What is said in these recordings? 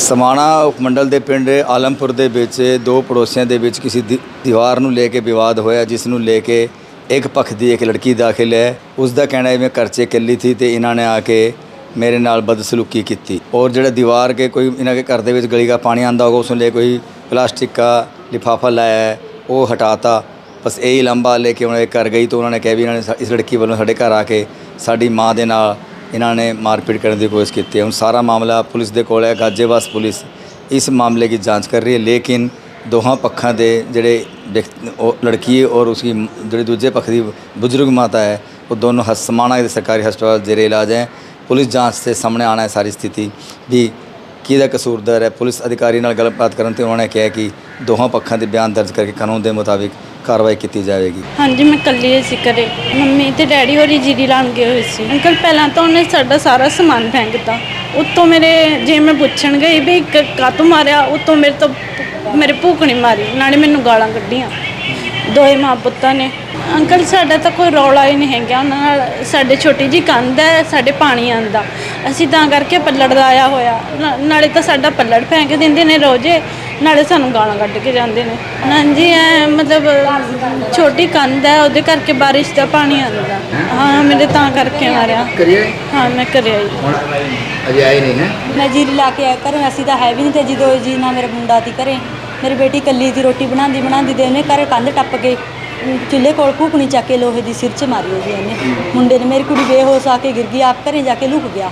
ਸਮਾਣਾ ਉਪਮੰਡਲ ਦੇ ਪਿੰਡ ਆਲਮਪੁਰ ਦੇ ਵਿੱਚ ਦੋ ਪੜੋਸੀਆਂ ਦੇ ਵਿੱਚ ਕਿਸੇ ਦੀ- ਦੀਵਾਰ ਨੂੰ ਲੈ ਕੇ ਵਿਵਾਦ ਹੋਇਆ, ਜਿਸ ਨੂੰ ਲੈ ਕੇ ਇੱਕ ਪੱਖ ਦੀ ਇੱਕ ਲੜਕੀ ਦਾਖਲ ਹੈ। ਉਸ ਦਾ ਕਹਿਣਾ ਹੈ, ਮੈਂ ਕਰਚੇ 'ਚ ਸੀ ਥੀ ਤੇ ਇਹਨਾਂ ਨੇ ਆ ਕੇ ਮੇਰੇ ਨਾਲ ਬਦਸਲੂਕੀ ਕੀਤੀ। ਔਰ ਜਿਹੜਾ ਦੀਵਾਰ ਕੇ ਕੋਈ ਇਹਨਾਂ ਦੇ ਘਰ ਦੇ ਵਿੱਚ ਗਲੀ ਦਾ ਪਾਣੀ ਆਂਦਾ ਹੋਗਾ ਉਸ ਨੂੰ ਲੈ ਕੋਈ ਪਲਾਸਟਿਕ ਦਾ ਲਿਫਾਫਾ ਲਾਇਆ ਹੈ, ਉਹ ਹਟਾਤਾ। ਬਸ ਇਹੀ ਲੰਬਾ ਲੈ ਕੇ ਉਹਨਾਂ ਦੇ ਘਰ ਗਈ ਤਾਂ ਉਹਨਾਂ ਨੇ ਕਿਹਾ ਵੀ ਇਹਨਾਂ ਨੇ ਸਾ- ਇਸ ਲੜਕੀ ਵੱਲੋਂ ਸਾਡੇ ਘਰ ਆ ਕੇ ਸਾਡੀ ਮਾਂ ਦੇ ਨਾਲ ਇਹਨਾਂ ਨੇ ਮਾਰਪੀਟ ਕਰਨ ਦੀ ਕੋਸ਼ਿਸ਼ ਕੀਤੀ ਹੈ। ਹੁਣ ਸਾਰਾ ਮਾਮਲਾ ਪੁਲਿਸ ਦੇ ਕੋਲ ਹੈ, ਗਾਜੇਵਾਸ ਪੁਲਿਸ ਇਸ ਮਾਮਲੇ ਦੀ ਜਾਂਚ ਕਰ ਰਹੀ ਹੈ, ਲੇਕਿਨ ਦੋਹਾਂ ਪੱਖਾਂ ਦੇ ਜਿਹੜੇ ਵਿਅਕਤ- ਉਹ ਲੜਕੀ ਔਰ ਉਸकी ਜਿਹੜੇ ਦੂਜੇ ਪੱਖ ਦੀ ਬਜ਼ੁਰਗ ਮਾਤਾ ਹੈ, ਉਹ ਦੋਨੋਂ ਹਸ, ਸਮਾਣਾ ਦੇ ਸਰਕਾਰੀ ਹਸਪਤਾਲ ਜੇਰੇ ਇਲਾਜ ਹੈ। ਪੁਲਿਸ ਜਾਂਚ ਤੇ ਸਾਹਮਣੇ ਆਣਾ ਹੈ ਸਾਰੀ ਸਥਿਤੀ ਵੀ ਕਿਹਦਾ ਕਸੂਰਦਾਰ ਹੈ। ਪੁਲਿਸ ਅਧਿਕਾਰੀ ਨਾਲ ਗੱਲਬਾਤ ਕਰਨ ਤੇ ਉਹਨਾਂ ਨੇ ਕਿਹਾ ਕਿ ਦੋਹਾਂ ਪੱਖਾਂ ਦੇ ਬਿਆਨ ਦਰਜ ਕਰਕੇ ਕਾਨੂੰਨ ਦੇ ਮੁਤਾਬਿਕ ਕਾਰਵਾਈ ਕੀਤੀ ਜਾਵੇਗੀ। ਹਾਂਜੀ, ਮੈਂ ਇਕੱਲੀ ਸੀ ਘਰੇ। ਮੰਮੀ ਤੇ ਡੈਡੀ ਹੋਰੀ ਜੀਰੀ ਲਾਣ ਗਏ ਹੋਏ ਸੀ। ਅੰਕਲ, ਪਹਿਲਾਂ ਤਾਂ ਉਹਨੇ ਸਾਡਾ ਸਾਰਾ ਸਮਾਨ ਫੈਂਕਤਾ। ਉੱਤੋਂ ਮੇਰੇ, ਜੇ ਮੈਂ ਪੁੱਛਣ ਗਈ ਵੀ ਕ- ਮਾਰਿਆ, ਉੱਤੋਂ ਮੇਰੇ ਤੋਂ ਮੇਰੇ ਭੂਕਣੀ ਮਾਰੀ। ਨਾਲੇ ਮੈਨੂੰ ਗਾਲਾਂ ਕੱਢੀਆਂ। ਦੋਏ ਮਾਂ ਪੁੱਤਾਂ ਨੇ। ਅੰਕਲ, ਸਾਡਾ ਤਾਂ ਕੋਈ ਰੌਲਾ ਹੀ ਨਹੀਂ ਹੈਗਾ। ਉਹਨਾਂ ਨਾਲ ਸਾਡੇ ਛੋਟੀ ਜੀ ਕੰਧ ਹੈ, ਸਾਡੇ ਪਾਣੀ ਆਂਦਾ ਅਸੀਂ ਤਾਂ ਕਰਕੇ ਪੱਲੜ ਦਾ ਆਇਆ ਹੋਇਆ। ਨਾ- ਨਾਲੇ ਤਾਂ ਸਾਡਾ ਪੱਲੜ ਫੈਂਕ ਦਿੰਦੇ ਨੇ ਰੋਜ਼ੇ। ਨਾਲੇ ਸਾਨੂੰ ਗਾਲਾਂ ਕੱਢ ਕੇ ਜਾਂਦੇ ਨੇ। ਹਾਂਜੀ ਐ ਮਤਲਬ ਛੋਟੀ ਕੰਧ ਹੈ ਉਹਦੇ ਕਰਕੇ ਬਾਰਿਸ਼ ਦਾ ਪਾਣੀ ਆਉਂਦਾ। ਹਾਂ ਮੇਰੇ ਤਾਂ ਕਰਕੇ ਮਾਰਿਆ। ਕਰੀਏ? ਹਾਂ ਮੈਂ ਕਰਿਆ ਜੀ। ਹੁਣ ਅਜੇ ਆਏ ਨਹੀਂ ਹੈ? ਮੈਂ ਜੀਰੀ ਲਾ ਕੇ ਆਇਆ ਘਰੇ ਅਸੀਂ ਤਾਂ ਹੈ ਵੀ ਨਹੀਂ ਤੇ ਜਦੋਂ ਜੀ ਨਾ ਮੇਰਾ ਮੁੰਡਾ ਤੀ ਘਰੇ ਮੇਰੀ ਬੇਟੀ ਕੱਲੀ ਦੀ ਰੋਟੀ ਬਣਾਉਂਦੀ ਬਣਾਉਂਦੀ ਦੇ ਉਹਨੇ ਘਰੇ ਕੰਧ ਟੱਪ ਕੇ ਚੁੱਲ੍ਹੇ ਕੋਲ ਭੂਕਣੀ ਚੱਕ ਕੇ ਲੋਹੇ ਦੀ ਸਿਰ 'ਚ ਮਾਰੀ ਉਹਦੀ ਉਹਨੇ। ਮੁੰਡੇ ਨੇ ਮੇਰੀ ਕੁੜੀ ਬੇਹੋਸ਼ ਆ ਕੇ ਗਿਰ ਗਈ ਆਪ ਘਰੇ ਜਾ ਕੇ ਲੁਕ ਗਿਆ।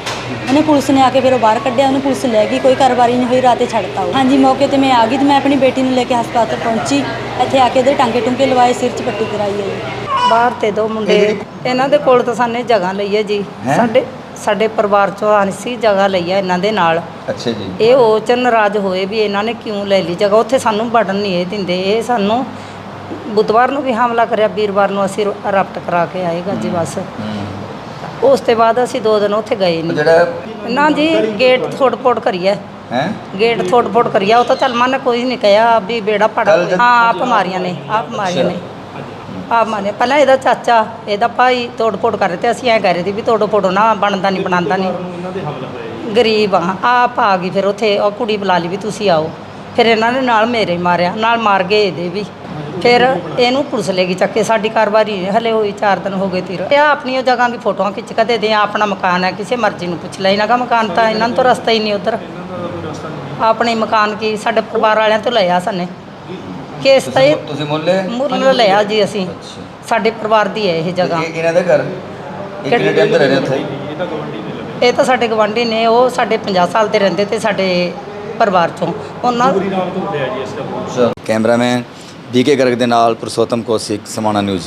ਉਹਨੇ ਪੁਲਿਸ ਨੇ ਆ ਕੇ ਫਿਰ ਉਹ ਬਾਹਰ ਕੱਢਿਆ ਉਹਨੂੰ ਪੁਲਿਸ ਲੈ ਗਈ ਕੋਈ ਕਾਰਵਾਈ ਨਹੀਂ ਹੋਈ ਰਾਤੇ ਛੱਡਤਾ ਉਹ। ਹਾਂਜੀ ਮੌਕੇ ਤੇ ਮੈਂ ਆ ਗਈ ਤੇ ਮੈਂ ਆਪਣੀ ਬੇਟੀ ਨੂੰ ਲੈ ਕੇ ਹਸਪਤਾਲ ਪਹੁੰਚੀ। ਇੱਥੇ ਆ ਕੇ ਇਹਦੇ ਟਾਂਗੇ ਟੁੰਕੇ ਲਵਾਏ ਸਿਰ 'ਚ ਪੱਟੀ ਕਰਾਈ ਹੈ ਜੀ ਬਾਹਰ ਤੇ ਦੋ ਮੁੰਡੇ ਇਹਨਾਂ ਦੇ ਕੋਲ ਤਾਂ ਸਾਨੇ ਜਗ੍ਹਾ ਲਈ ਹੈ ਜੀ? ਸਾਡੇ ਸਾਡੇ ਪਰਿਵਾਰ ਚੋਂ ਆਨਸੀ ਜਗ੍ਹਾ ਲਈ ਹੈ ਇਹਨਾਂ ਦੇ ਨਾਲ। ਅੱਛਾ ਜੀ। ਇਹ ਉਹ ਚ ਨਾਰਾਜ਼ ਹੋਏ ਵੀ ਇਹਨਾਂ ਨੇ ਕਿਉਂ ਲੈ ਲਈ ਜਗ੍ਹਾ? ਉੱਥੇ ਸਾਨੂੰ ਵੜਨ ਨਹੀਂ ਇਹ ਦਿੰਦੇ। ਇਹ ਸਾਨੂੰ ਬੁੱਧਵਾਰ ਨੂੰ ਵੀ ਹਮਲਾ ਕਰਿਆ ਵੀਰਵਾਰ ਨੂੰ ਅਸੀਂ ਰਪਟ ਕਰਾ ਕੇ ਆਏ ਗੱਜੀ ਬਸ। ਉਸ ਤੋਂ ਬਾਅਦ ਅਸੀਂ ਦੋ ਦਿਨ ਉੱਥੇ ਗਏ ਨਹੀਂ ਜਿਹੜਾ ਨਾ ਜੀ ਗੇਟ ਥੋੜ ਫੋੜ ਕਰੀਏ। ਹੈ? ਗੇਟ ਥੋੜ ਫੋੜ ਕਰੀਆ ਉਹ ਤਾਂ ਚੱਲ ਮਨ ਕੋਈ ਨਹੀਂ ਕਿਹਾ ਵੀ ਬੇੜਾ ਪੜ ਹਾਂ ਆਪ ਮਾਰੀਆਂ ਨੇ ਆਪ ਮਾਰੀਆਂ ਨੇ। ਆਪ ਮਾਰੀਆਂ। ਪਹਿਲਾਂ ਇਹਦਾ ਚਾਚਾ ਇਹਦਾ ਭਾਈ ਤੋੜ ਫੋੜ ਕਰ ਰਹੇ ਤੇ ਅਸੀਂ ਐ ਕਹਿ ਰਹੇ ਸੀ ਵੀ ਤੋੜ ਫੋੜੋ ਨਾ ਬਣਦਾ ਨਹੀਂ ਬਣਾਉਂਦਾ ਨਹੀਂ ਗਰੀਬ ਆ ਆਪ ਆ ਗਈ ਫਿਰ ਉੱਥੇ ਉਹ ਕੁੜੀ ਬੁਲਾ ਲਈ ਵੀ ਤੁਸੀਂ ਆਓ। ਫਿਰ ਇਹਨਾਂ ਨੇ ਨਾਲ ਮੇਰੇ ਮਾਰਿਆ ਨਾਲ ਮਾਰ ਗਏ ਇਹਦੇ ਵੀ। ਫਿਰ ਇਹਨੂੰ ਪੁਲਿਸ ਲੈ ਗਈ ਚੱਕ ਕੇ ਸਾਡੀ ਕਾਰਵਾਈ ਹਲੇ ਹੋਈ 4 ਦਿਨ ਹੋ ਗਏ ਤੀਰ। ਇਹ ਆਪਣੀ ਉਹ ਜਗ੍ਹਾ ਦੀ ਫੋਟੋਆਂ ਖਿੱਚ ਕੇ ਦੇ ਦੇ ਆਪਣਾ ਮਕਾਨ ਹੈ ਕਿਸੇ ਮਰਜ਼ੀ ਨੂੰ ਪੁੱਛ ਲੈ। ਇਹਨਾਂ ਦਾ ਮਕਾਨ ਤਾਂ ਇਹਨਾਂ ਨੂੰ ਤਾਂ ਰਸਤਾ ਹੀ ਨਹੀਂ ਉਧਰ। ਆਪਣੇ ਮਕਾਨ ਕੀ ਸਾਡੇ ਪਰਿਵਾਰ ਵਾਲਿਆਂ ਤੋਂ ਲਿਆ ਸਾਨੇ ਕੇਸ ਤਾਂ ਇਹ ਤੁਸੀਂ ਮੁੱਲੇ ਮੁੱਲ ਲਿਆ ਜੀ ਅਸੀਂ। ਸਾਡੇ ਪਰਿਵਾਰ ਦੀ ਹੈ ਇਹ ਜਗ੍ਹਾ। ਇਹ ਇਹਨਾਂ ਦੇ ਘਰ? ਇਹ ਕਿੰਨੇ ਟਾਈਮ ਤੋਂ ਰਹਿ ਰਹੇ ਉੱਥੇ? ਇਹ ਤਾਂ ਸਾਡੇ ਗਵਾਂਢੀ ਨੇ ਉਹ ਸਾਡੇ 50 ਸਾਲ ਤੇ ਰਹਿੰਦੇ ਤੇ ਸਾਡੇ ਪਰਿਵਾਰ ਚੋਂ। ਉਹਨਾਂ ਕੈਮਰਾਮੈਨ ਬੀਕੇ ਗਰਗ ਦੇ ਨਾਲ ਪੁਰਸ਼ੋਤਮ ਕੌਸ਼ਿਕ ਸਮਾਣਾ ਨਿਊਜ਼।